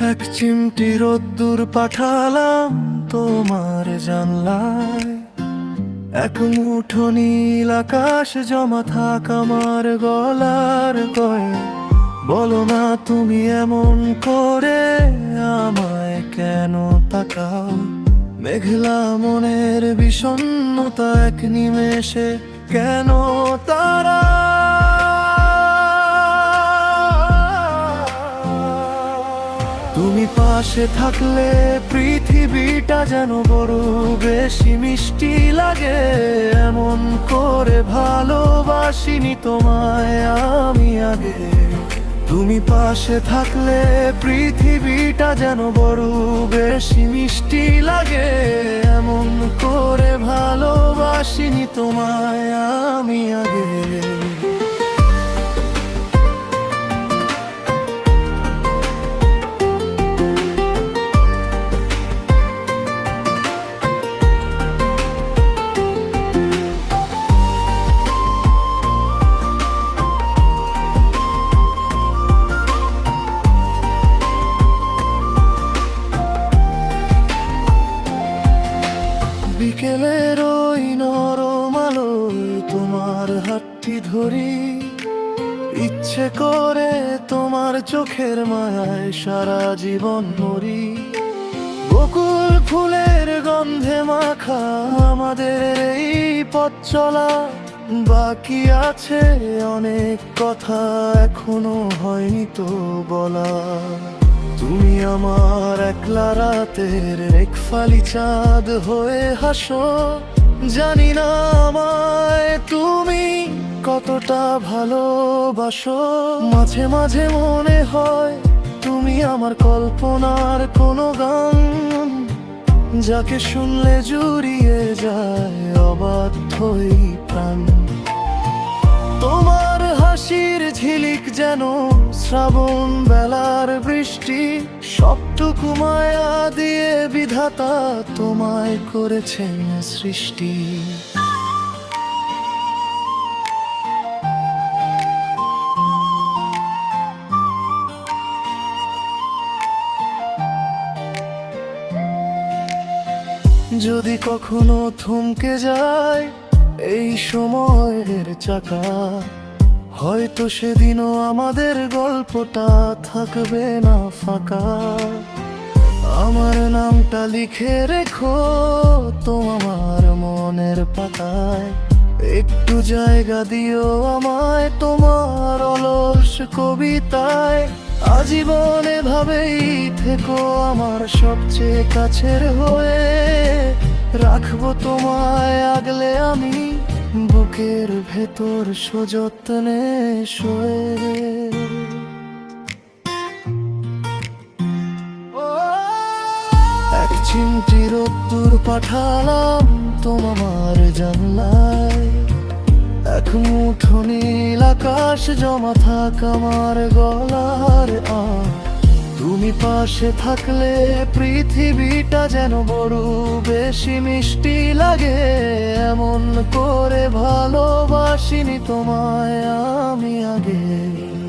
এক চিমটি রোদ্দুর পাঠালাম তোমার জানলায়। এক মুঠো নীল আকাশ জমা থাক আমার গলার কয়ে। বলো না তুমি এমন করে আমায় কেন তাকাও? মেঘলা মনের বিষণ্ণতা এক নিমেষে কেন তারা পাশে থাকলে পৃথিবীটা যেন বড় বেশি মিষ্টি লাগে। এমন করে ভালোবাসিনি তোমায় আমি আগে। তুমি পাশে থাকলে পৃথিবীটা যেন বড় বেশি মিষ্টি লাগে। এমন করে ভালোবাসিনি তোমায় আমি আগে। বিকেলের ওই নরম আলোয় তোমার হাতটি ধরি। ইচ্ছে করে তোমার চোখের মায়ায় সারা জীবন মরি। বকুল ফুলের গন্ধে মাখা আমাদের এই পথ চলা। বাকি আছে অনেক কথা এখনও হয়নি তো বলা। তুমি আমার একলা রাতের রেখফালি চাঁদ হয়ে হাসো। জানি না আমায় তুমি কতটা ভালোবাসো। মাঝে মাঝে মনে হয় তুমি আমার কল্পনার কোনো গান। যাকে শুনলে জুড়িয়ে যায় অবাধ্যই প্রাণ। তোমার হাসির ঝিলিক যেন শ্রাবণ বেলার বৃষ্টি, সবটুকু মায়া দিয়ে বিধাতা তোমায় করেছেন সৃষ্টি। যদি কখনো থমকে যায় এই সময়ের চাকা হয়তো সেদিনও আমাদের গল্পটা থাকবে না ফাঁকা। আমার নামটা লিখে রেখো তোমার মনের পাতায়। একটু জায়গা দিও আমায় তোমার অলস কবিতায়। আজীবনে ভাবেই থেকো আমার সবচেয়ে কাছের হয়ে। রাখব তোমায় আগলে আমি। বুকের ভেতর সযত্নে শোয়ে। এক চিমটি রোদ্দুর পাঠালাম তোমার জানলায়। এক মুঠো নীল আকাশ জমা থাক আমার গলার আ পাশে থাকলে পৃথিবীটা যেন বড় বেশি মিষ্টি লাগে। এমন করে ভালোবাসিনি তোমায় আমি আগে।